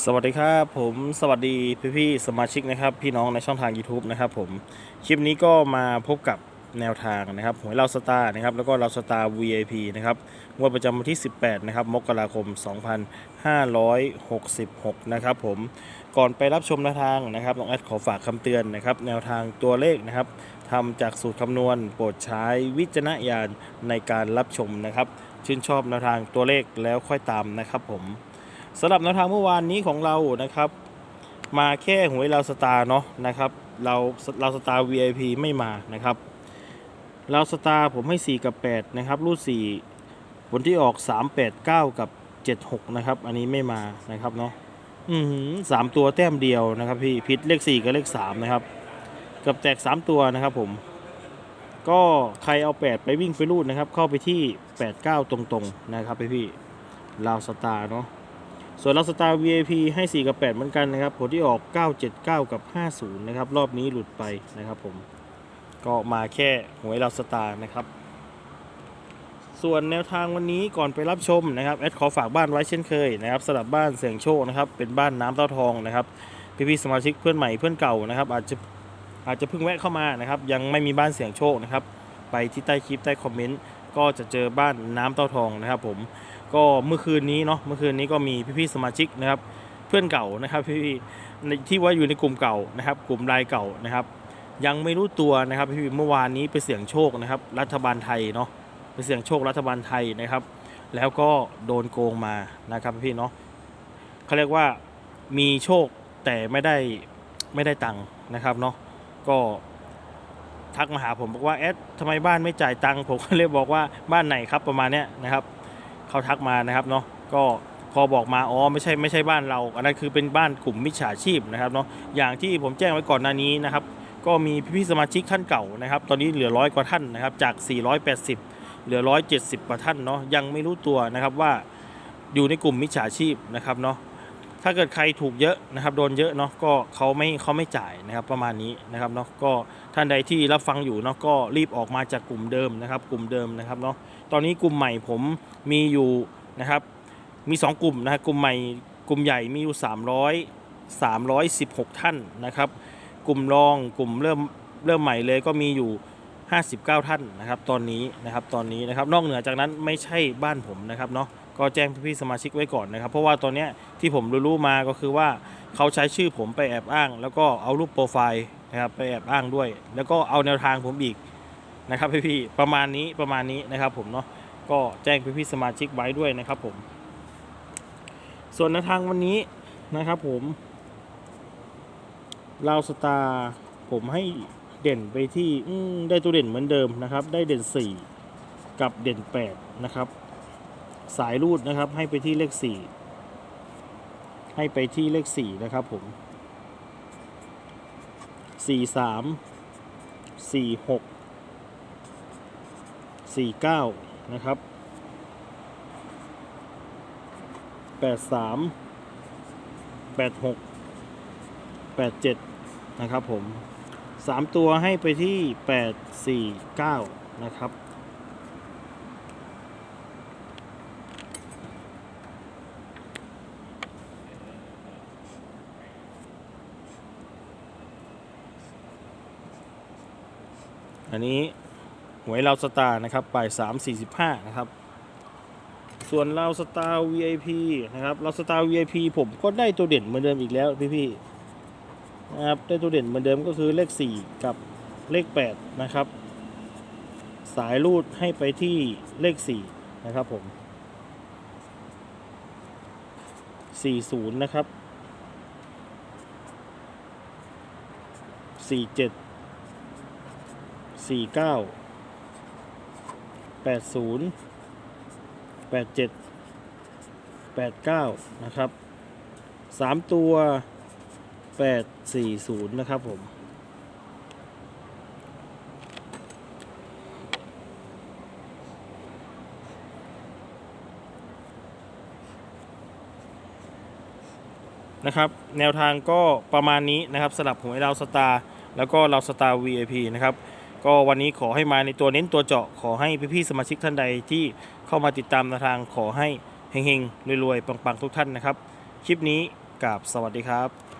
สวัสดีครับผมสวัสดีพี่พี่ๆสมาชิกนะครับ พี่น้องในช่องทาง YouTube นะครับผมคลิปนี้ก็มาพบกับแนวทางนะครับหวยเราสตาร์นะครับแล้วก็เราสตาร์ VIP นะครับงวดประจำวันที่ 18 นะครับ มกราคม 2566 นะครับผมก่อนไปรับชมแนวทางนะครับน้องแอดขอฝากคำเตือนนะครับ แนวทางตัวเลขนะครับทำจากสูตรคำนวณ โปรดใช้วิจารณญาณในการรับชมนะครับ ชื่นชอบแนวทางตัวเลขแล้วค่อยตามนะครับผม สำหรับแนวทางเมื่อวานนี้ของเรานะครับ มาแค่หวยเราสตาร์เนาะนะครับเราเราสตาร์ VIP ไม่มานะครับเราสตาร์ผมให้ 4 กับ 8 นะครับ รูด 4 ผลที่ออก 3 8 9 กับ 76 นะครับ อันนี้ไม่มานะครับเนาะอือหือสามตัวแต้มเดียวนะครับพี่พิษเลข 4 กับเลข 3 นะครับกับแตก 3 ตัวนะครับผมก็ใครเอา 8 ไปวิ่งไปรูดนะครับ เข้าไปที่ 8 9 ตรงๆ นะครับพี่พี่ๆเราสตาร์เนาะ ส่วนเราสตาร์ VIP ให้ 4 กับ 8 เหมือนกันนะครับ ผลที่ออก 979 กับ 50 นะครับ รอบนี้หลุดไปนะครับผม ก็มาแค่หวยเราสตาร์นะครับ ส่วนแนวทางวันนี้ก่อนไปรับชมนะครับ แอดขอฝากบ้านไว้เช่นเคยนะครับสำหรับบ้านเสียงโชคนะครับ เป็นบ้านน้ำเต้าทองนะครับ พี่ๆสมาชิกเพื่อนใหม่เพื่อนเก่านะครับ อาจจะอาจจะเพิ่งแวะเข้ามานะครับ ยังไม่มีบ้านเสียงโชคนะครับ ไปที่ใต้คลิปใต้คอมเมนต์ ก็จะเจอบ้านน้ำเต้าทองนะครับ ผมก็เมื่อคืนนี้เนาะเมื่อคืนนี้ก็มีพี่ๆสมาชิกนะครับ เพื่อนเก่านะครับพี่ๆในที่ว่าอยู่ในกลุ่มเก่านะครับ กลุ่มรายเก่านะครับ ยังไม่รู้ตัวนะครับพี่ๆเมื่อวานนี้ไปเสี่ยงโชคนะครับ รัฐบาลไทยเนาะไปเสี่ยงโชครัฐบาลไทยนะครับ แล้วก็โดนโกงมานะครับพี่เนาะเขาเรียกว่ามีโชคแต่ไม่ได้ไม่ได้ตังค์นะครับเนาะก็ ทักมาหาผมบอกว่าแอดทำไมบ้านไม่จ่ายตังค์ผมก็เลยบอกว่าบ้านไหนครับประมาณเนี้ยนะครับเขาทักมานะครับเนาะก็พอบอกมาอ๋อไม่ใช่ไม่ใช่บ้านเรา อันนั้นคือเป็นบ้านกลุ่มมิจฉาชีพนะครับเนาะอย่างที่ผมแจ้งไว้ก่อนหน้านี้นะครับก็มีพี่ๆสมาชิกท่านเก่านะครับ ตอนนี้เหลือร้อยกว่าท่านนะครับจาก 480 เหลือ 170กว่าท่านเนาะยังไม่รู้ตัวนะครับว่าอยู่ในกลุ่มมิจฉาชีพนะครับเนาะ ถ้าเกิดใครถูกเยอะนะครับโดนเยอะเนาะก็เขาไม่เขาไม่จ่ายนะครับประมาณนี้นะครับเนาะก็ท่านใดที่รับฟังอยู่เนาะก็รีบออกมาจากกลุ่มเดิมนะครับ กลุ่มเดิมนะครับเนาะตอนนี้กลุ่มใหม่ผมมีอยู่นะครับมี 2 กลุ่มนะฮะกลุ่มใหม่กลุ่มใหญ่มีอยู่ 300 316 ท่านนะครับ กลุ่มรองกลุ่มเริ่มเริ่มใหม่เลยก็มีอยู่ 59 ท่านนะครับ ตอนนี้นะครับตอนนี้นะครับนอกเหนือจากนั้นไม่ใช่บ้านผมนะครับเนาะ ก็แจ้งพี่ๆสมาชิกไว้ก่อนนะครับ เพราะว่าตอนนี้ที่ผมรู้ๆมาก็คือว่าเขาใช้ชื่อผมไปแอบอ้าง แล้วก็เอารูปโปรไฟล์นะครับไปแอบอ้างด้วย แล้วก็เอาแนวทางผมอีกนะครับพี่ๆประมาณนี้ประมาณนี้นะครับผมเนาะก็แจ้งพี่ๆสมาชิกไว้ด้วยนะครับผม ส่วนแนวทางวันนี้นะครับผมลาวสตาร์ผมให้เด่นไปที่ได้ตัวเด่นเหมือนเดิมนะครับ ได้เด่น 4 กับเด่น 8 นะครับ สายรูดนะครับ ให้ไปที่เลข 4 ให้ไปที่เลข 4 นะครับผม 4 3 4 6สี่เก้านะครับแปดสามแปดหกแปดเจ็ดนะครับผมสามตัวให้ไปที่แปดสี่เก้านะครับ อันนี้หวยเราสตาร์นะครับบ่ายสามสี่สิบห้านะครับ ส่วนเราสตาร์ VIP นะครับเราสตาร์ VIP ผมก็ได้ตัวเด่นเหมือนเดิมอีกแล้วพี่ๆนะครับได้ตัวเด่นเหมือนเดิมก็คือเลข4กับเลข8นะครับ สายรูดให้ไปที่เลข4นะครับผม40นย์นะครับสี่เจ็ด 47 49 80 87 89นะครับ3ตัว840นะครับผมนะครับแนวทางก็ประมาณนี้นะครับสำหรับหวยเราสตาร์แล้วก็เราสตาร์ VIP นะครับ ก็วันนี้ขอให้มาในตัวเน้นตัวเจาะขอให้พี่ๆสมาชิกท่านใดที่เข้ามาติดตามทางขอให้เฮงๆรวยๆปังๆทุกท่านนะครับ คลิปนี้กับสวัสดีครับ